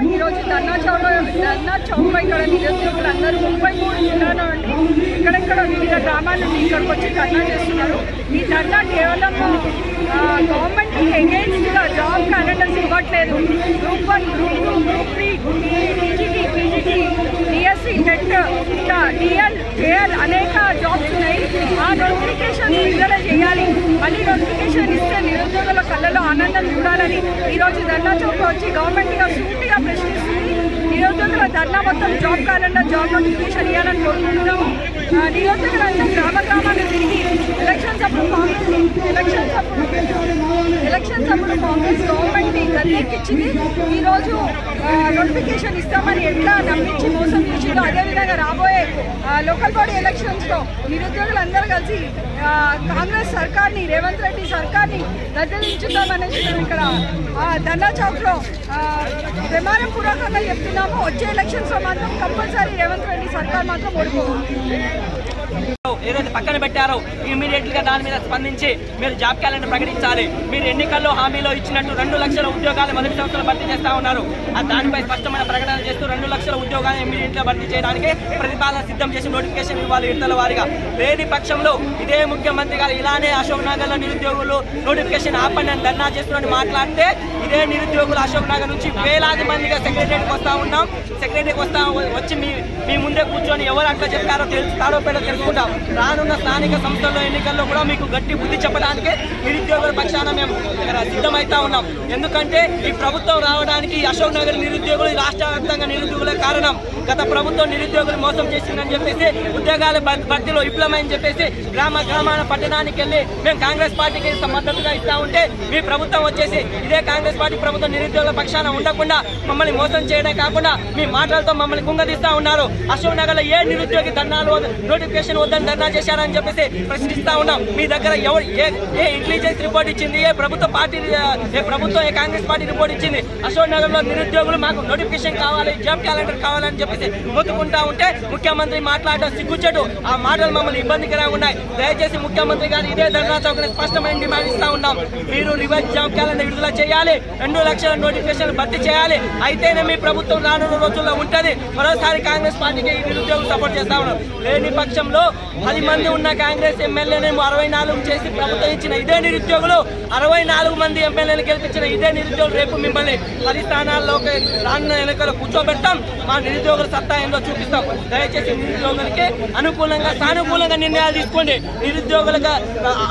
ఈరోజు ధర్నా చౌలో ధర్నా చౌక్లో ఇక్కడ నిరుద్యోగులు అందరూ ముప్పై మూడు జిల్లాలో అండి ఇక్కడెక్కడ వివిధ గ్రామాల నుండి ఇక్కడికి వచ్చి ధర్నా చేస్తున్నారు. ఈ ధర్నా కేవలం గవర్నమెంట్కి అగేన్స్ట్గా జాబ్ క్యాలెండర్స్ ఇవ్వట్లేదు. Group one group two group three TGT PGT DSC NET ఇట్లా డిఎల్ జేఎల్ అనేక జాబ్స్ ఉన్నాయి. ఆ నోటిఫికేషన్ విడుదల చేయాలి. మళ్ళీ నోటిఫికేషన్ ఇస్తే నిరుద్యోగుల కళ్ళలో ఆనందం చూడాలని ఈరోజు ధర్నా చౌక్ వచ్చి గవర్నమెంట్గా సూటిగా ప్రశ్నిస్తుంది నిరుద్యోగుల ధర్నా మొత్తం జాబ్ క్యాలెండర్ జాబ్ నోటిఫికేషన్ ఇవ్వాలని కోరుకుంటున్నాము ఆ, అంతా గ్రామ గ్రామాన్ని తిరిగి ఎలక్షన్స్ అప్పుడు కాంగ్రెస్ ఎలక్షన్స్ అప్పుడు ఎలక్షన్స్ అప్పుడు కాంగ్రెస్ గవర్నమెంట్ గద్దెక్కిచ్చింది ఈరోజు నోటిఫికేషన్ ఇస్తామని ఎట్లా నమ్మించి మోసం చేసి లోకల్ బాడీ ఎలక్షన్స్లో నిరుద్యోగులందరూ కలిసి కాంగ్రెస్ సర్కార్ని రేవంత్ రెడ్డి సర్కార్ని గద్దెదించుతామనేసి మేము ఇక్కడ ఆ, ధర్నా చౌక్లో ప్రమాణం పూర్వకంగా చెప్తున్నాము. వచ్చే ఎలక్షన్స్లో మాత్రం కంపల్సరీ రేవంత్ రెడ్డి సర్కార్ మాత్రం పెట్టారో ఏదైతే పక్కన పెట్టారో ఇమీడియట్గా దాని మీద స్పందించి మీరు జాబ్ క్యాలెండర్ ప్రకటించాలి. మీరు ఎన్నికల్లో హామీలో ఇచ్చినట్టు రెండు లక్షల ఉద్యోగాలు మొదటి సంవత్సరం భర్తీ చేస్తా ఉన్నారు. ఆ దానిపై స్పష్టమైన ప్రకటన చేస్తూ రెండు లక్షల ఉద్యోగాలు ఇమీడియట్గా భర్తీ చేయడానికి ప్రతిపాదన సిద్ధం చేసి నోటిఫికేషన్ ఇవ్వాలి విడతల వారిగా. లేని పక్షంలో ఇదే ముఖ్యమంత్రి గారు ఇలానే అశోక్ నగర్లో నిరుద్యోగులు నోటిఫికేషన్ ఆపండి అని ధర్నా చేస్తున్నారని మాట్లాడితే ఇదే నిరుద్యోగులు అశోక్ నగర్ నుంచి వేలాది మందిగా సెక్రటరీకి వస్తా ఉన్నాం. సెక్రటరీకి వస్తా వచ్చి మీ మీ ముందే కూర్చొని ఎవరు అట్లా చెప్తారో తెలుస్తారో పేడో తెలుసుకుంటాం. రానున్న స్థానిక సంస్థల్లో ఎన్నికల్లో కూడా మీకు గట్టి బుద్ధి చెప్పడానికి నిరుద్యోగుల పక్షాన మేము సిద్ధమైతా ఉన్నాం. ఎందుకంటే ఈ ప్రభుత్వం రావడానికి అశోక్ నగర్ నిరుద్యోగులు రాష్ట్ర వ్యాప్తంగా నిరుద్యోగులే కారణం. గత ప్రభుత్వం నిరుద్యోగులు మోసం చేసిందని చెప్పేసి ఉద్యోగాల భర్తీలో విప్లవమని చెప్పేసి గ్రామ గ్రామాల పట్టణానికి వెళ్ళి మేము కాంగ్రెస్ పార్టీకి మద్దతుగా ఇస్తా ఉంటే మీ ప్రభుత్వం వచ్చేసి ఇదే కాంగ్రెస్ పార్టీ ప్రభుత్వం నిరుద్యోగుల పక్షాన ఉండకుండా మమ్మల్ని మోసం చేయడం కాకుండా మీ మాటలతో మమ్మల్ని కుంగదీస్తా ఉన్నారు. అశోక్ నగర్లో ఏ నిరుద్యోగి ధర్నాలు నోటిఫికేషన్ వద్దని ధర్నా చేశారని చెప్పేసి ప్రశ్నిస్తా ఉన్నాం. మీ దగ్గర ఎవరు ఏ ఏ ఇంటెలిజెన్స్ రిపోర్ట్ ఇచ్చింది? ఏ ప్రభుత్వ పార్టీ ఏ ప్రభుత్వం ఏ కాంగ్రెస్ పార్టీ రిపోర్ట్ ఇచ్చింది? అశోక్ నగర్లో నిరుద్యోగులు మాకు నోటిఫికేషన్ కావాలి జాబ్ క్యాలెండర్ కావాలని చెప్పేసి మొత్తుకుంటా ఉంటే ముఖ్యమంత్రి మాట్లాడడం సిగ్గుచెడు ఆ మాటలు మమ్మల్ని ఇబ్బందికరంగా ఉన్నాయి దయచేసి ముఖ్యమంత్రి గారు ఇదే ధర్నా చౌకని స్పష్టమైన డిమాండ్ ఇస్తా ఉన్నాం. మీరు రివర్స్ జాబ్ క్యాలెండర్ విడుదల చేయాలి. రెండు లక్షల నోటిఫికేషన్ భర్తీ చేయాలి. అయితేనే మీ ప్రభుత్వం రానున్న రోజుల్లో ఉంటుంది. మరోసారి కాంగ్రెస్ పార్టీకి ఈ నిరుద్యోగులు సపోర్ట్ చేస్తా ఉన్నాం లేని పక్షంలో పది మంది ఉన్న కాంగ్రెస్ ఎమ్మెల్యేని అరవై నాలుగు చేసి ప్రభుత్వం ఇచ్చిన ఇదే నిరుద్యోగులు అరవై నాలుగు మంది ఎమ్మెల్యేని గెలిపించిన ఇదే నిరుద్యోగులు రేపు మిమ్మల్ని పది స్థానాల్లోకి రానున్న ఎన్నికలు కూర్చోబెడతాం. మా నిరుద్యోగుల సత్తా ఏందో చూపిస్తాం. దయచేసి నిరుద్యోగులకి అనుకూలంగా సానుకూలంగా నిర్ణయాలు తీసుకోండి. నిరుద్యోగులకు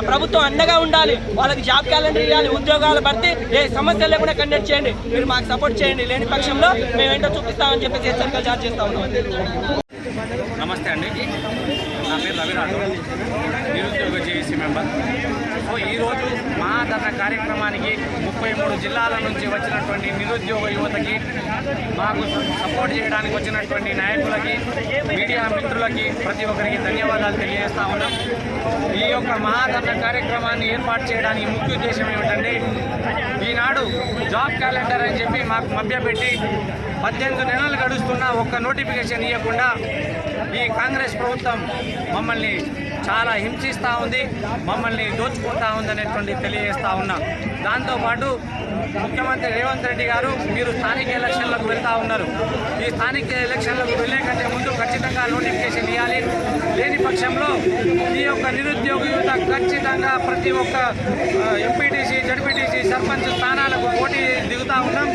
ప్రభుత్వం అండగా ఉండాలి. వాళ్ళకి జాబ్ క్యాలెండర్ ఇవ్వాలి ఉద్యోగాలు భర్తీ. ఏ సమస్యలు లేకుండా కండక్ట్ చేయండి. మీరు మాకు సపోర్ట్ చేయండి. లేని పక్షంలో మేము ఏంటో చూపిస్తామని చెప్పేసి హెచ్చరికలు జారీ చేస్తా ఉన్నాం. నా నిరుద్యోగ జేఏసీ మెంబర్. సో ఈరోజు మా ధర్న కార్యక్రమానికి ముప్పై మూడు జిల్లాల నుంచి వచ్చినటువంటి నిరుద్యోగ యువతకి మాకు సపోర్ట్ చేయడానికి వచ్చినటువంటి నాయకులకి మీడియా మిత్రులకి ప్రతి ఒక్కరికి ధన్యవాదాలు తెలియజేస్తా ఉన్నాం. ఈ యొక్క మహాధర్ణ కార్యక్రమాన్ని ఏర్పాటు చేయడానికి ముఖ్య ఉద్దేశం ఏమిటంటే ఈనాడు జాబ్ క్యాలెండర్ అని చెప్పి మాకు మభ్యపెట్టి పద్దెనిమిది నెలలు గడుస్తున్నా ఒక్క నోటిఫికేషన్ ఇవ్వకుండా ఈ కాంగ్రెస్ ప్రభుత్వం మమ్మల్ని చాలా హింసిస్తూ ఉంది మమ్మల్ని దోచుకుంటా ఉందనేటువంటి తెలియజేస్తూ ఉన్నా. దాంతోపాటు ముఖ్యమంత్రి రేవంత్ రెడ్డి గారు మీరు స్థానిక ఎలక్షన్లకు వెళ్తూ ఉన్నారు. ఈ స్థానిక ఎలక్షన్లకు వెళ్ళే కంటే ముందు ఖచ్చితంగా నోటిఫికేషన్ ఇవ్వాలి లేని పక్షంలో ఈ యొక్క నిరుద్యోగ యువత ఖచ్చితంగా ప్రతి ఒక్క ఎంపీటీసీ జడ్పీటీసీ సర్పంచ్ స్థానాలకు పోటీ దిగుతూ ఉన్నాం.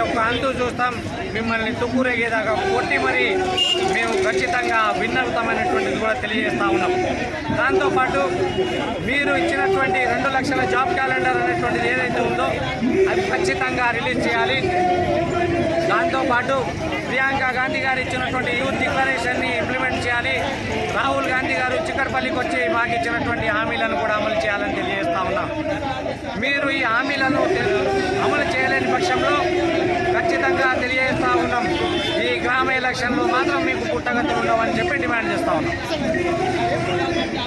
యొక్క అంతు చూస్తాం. మిమ్మల్ని తుక్కురేగేదాకా కొట్టి మరి మేము ఖచ్చితంగా విన్నవుతామనేటువంటిది కూడా తెలియజేస్తా ఉన్నాం. దాంతోపాటు మీరు ఇచ్చినటువంటి రెండు లక్షల జాబ్ క్యాలెండర్ అనేటువంటిది ఏదైతే ఉందో అది ఖచ్చితంగా రిలీజ్ చేయాలి. దాంతోపాటు ప్రియాంక గాంధీ గారు ఇచ్చినటువంటి యూత్ డిక్లరేషన్ని ఇంప్లిమెంట్ చేయాలి. రాహుల్ గాంధీ గారు చిక్కడపల్లికి వచ్చి మాకు ఇచ్చినటువంటి హామీలను కూడా అమలు చేయాలని తెలియజేస్తా ఉన్నాం. మీరు ఈ హామీలను అమలు చేయలేని పక్షంలో ఖచ్చితంగా తెలియజేస్తా ఉన్నాం ఈ గ్రామ ఎలక్షన్లో మాత్రం మీకు పుట్టగతులు ఉండవని చెప్పి డిమాండ్ చేస్తా ఉన్నాం.